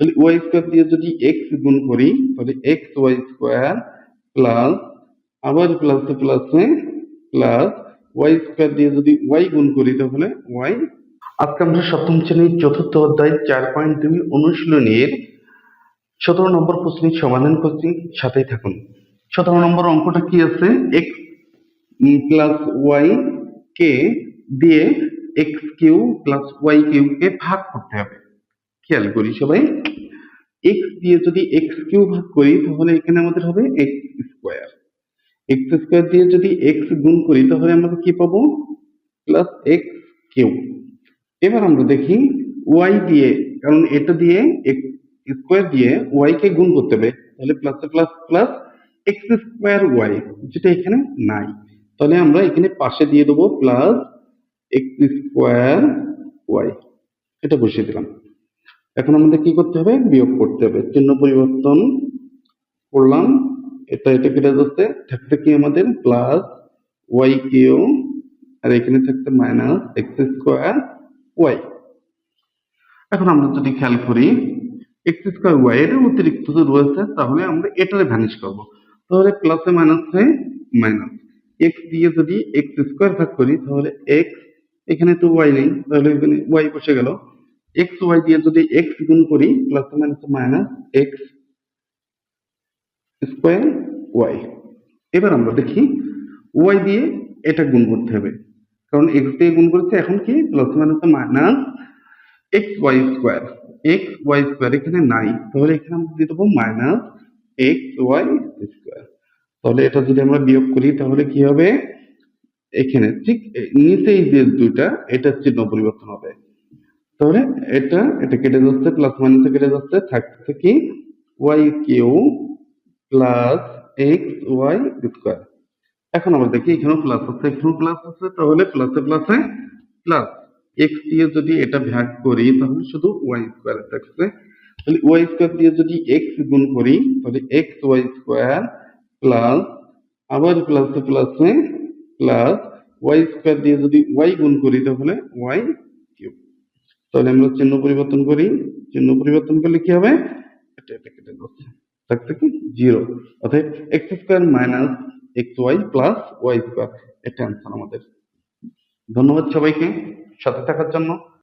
তাহলে Y square দিয়ে যদি এক্স গুণ করি, তাহলে এক্স ওয়াই স্কোয়ার প্লাস আবার প্লাসে প্লাসে প্লাস ওয়াই স্কোয়ার দিয়ে যদি ওয়াই গুণ করি, তাহলে ওয়াই আজকে আমরা সপ্তম শ্রেণির চতুর্থ অধ্যায় চার পয়েন্ট দুই অনুশীলনীর সতেরো নম্বর প্রশ্নের সমাধান করছি, সাথেই থাকুন। সতেরো নম্বর অঙ্কটা কি আছে? এক্স প্লাস ওয়াই কে দিয়ে X Q plus Y Q কে ভাগ করতে হবে। খেয়াল করি সবাই। এক্স দিয়ে যদি এক্স কিউ ভাগ করি, তাহলে এখানে আমাদের হবে এক্স স্কোয়ার। এক্স স্কোয়ার দিয়ে যদি এক্স গুণ করি, তাহলে আমরা কি পাবো? প্লাস এক্স কিউ এবার আমরা দেখি ওয়াই দিয়ে, কারণ এটা দিয়ে এক্স স্কোয়ার দিয়ে ওয়াই কে গুণ করতে হবে, তাহলে plus plus plus X square Y যেটা এখানে নাই। তাহলে আমরা এখানে পাশে দিয়ে দেবো প্লাস এক্স স্কোয়ার ওয়াই এটা বসিয়ে দিলাম। এখন আমাদের কি করতে হবে? বিয়োগ করতে হবে। চিহ্ন পরিবর্তন করলাম। এটা এটা কেটে যাচ্ছে থাকতে কি আমাদের? প্লাস ওয়াই কিউ, আর এখানে থাকতে মাইনাস এক্স স্কোয়ার ওয়াই এখন আমরা যদি খেয়াল করি এক্স স্কোয়ার ওয়াই এর অতিরিক্ত যে রয়েছে, তাহলে আমরা এটারে ভ্যানিশ করব। তাহলে প্লাসে মাইনাসে মাইনাস এক্স দিয়ে যদি এক্স স্কোয়ার ভাগ করি, তাহলে এক্স এখানে তো ওয়াই নেই, তাহলে এখানে ওয়াই বসে গেল। এক্স ওয়াই দিয়ে যদি এক্স গুণ করি plus minus minus X square Y এবার আমরা দেখি ওয়াই দিয়ে এটা গুণ করতে হবে। কারণ এক্স দিয়ে গুণ করেছে, এখন কি? Plus minus minus X Y square X Y square এখানে নাই। তাহলে এখানে আমরা দিয়ে দেবো মাইনাস এক্স ওয়াই স্কোয়ার তাহলে এটা যদি আমরা বিয়োগ করি, তাহলে কি হবে? এখানে ঠিক নিচে যে দুইটা, এটার চিহ্ন পরিবর্তন হবে। তাহলে এটা এটা কেটে যাচ্ছে প্লাস মাইনাসে কেটে যাচ্ছে, থাকছে কি? Y Q plus X Y square এখন আমরা দেখি এখানেও প্লাস আছে, এখানেও প্লাস আছে, তাহলে প্লাসে প্লাসে প্লাস এক্স দিয়ে যদি এটা ভাগ করি, তাহলে শুধু ওয়াই স্কোয়ার থাকছে। তাহলে ওয়াই স্কোয়ার দিয়ে যদি এক্স গুণ করি, তাহলে এক্স ওয়াই স্কোয়ার প্লাস আবার প্লাসে প্লাসে প্লাস ওয়াই স্কোয়ার দিয়ে যদি ওয়াই গুণ করি, তাহলে ওয়াই তাহলে আমরা চিহ্ন পরিবর্তন করি। চিহ্ন পরিবর্তন করলে কি হবে? এটা এটা জিরো অর্থাৎ X square minus X Y plus Y square এটা অ্যান্সার আমাদের। ধন্যবাদ সবাইকে সাথে থাকার জন্য।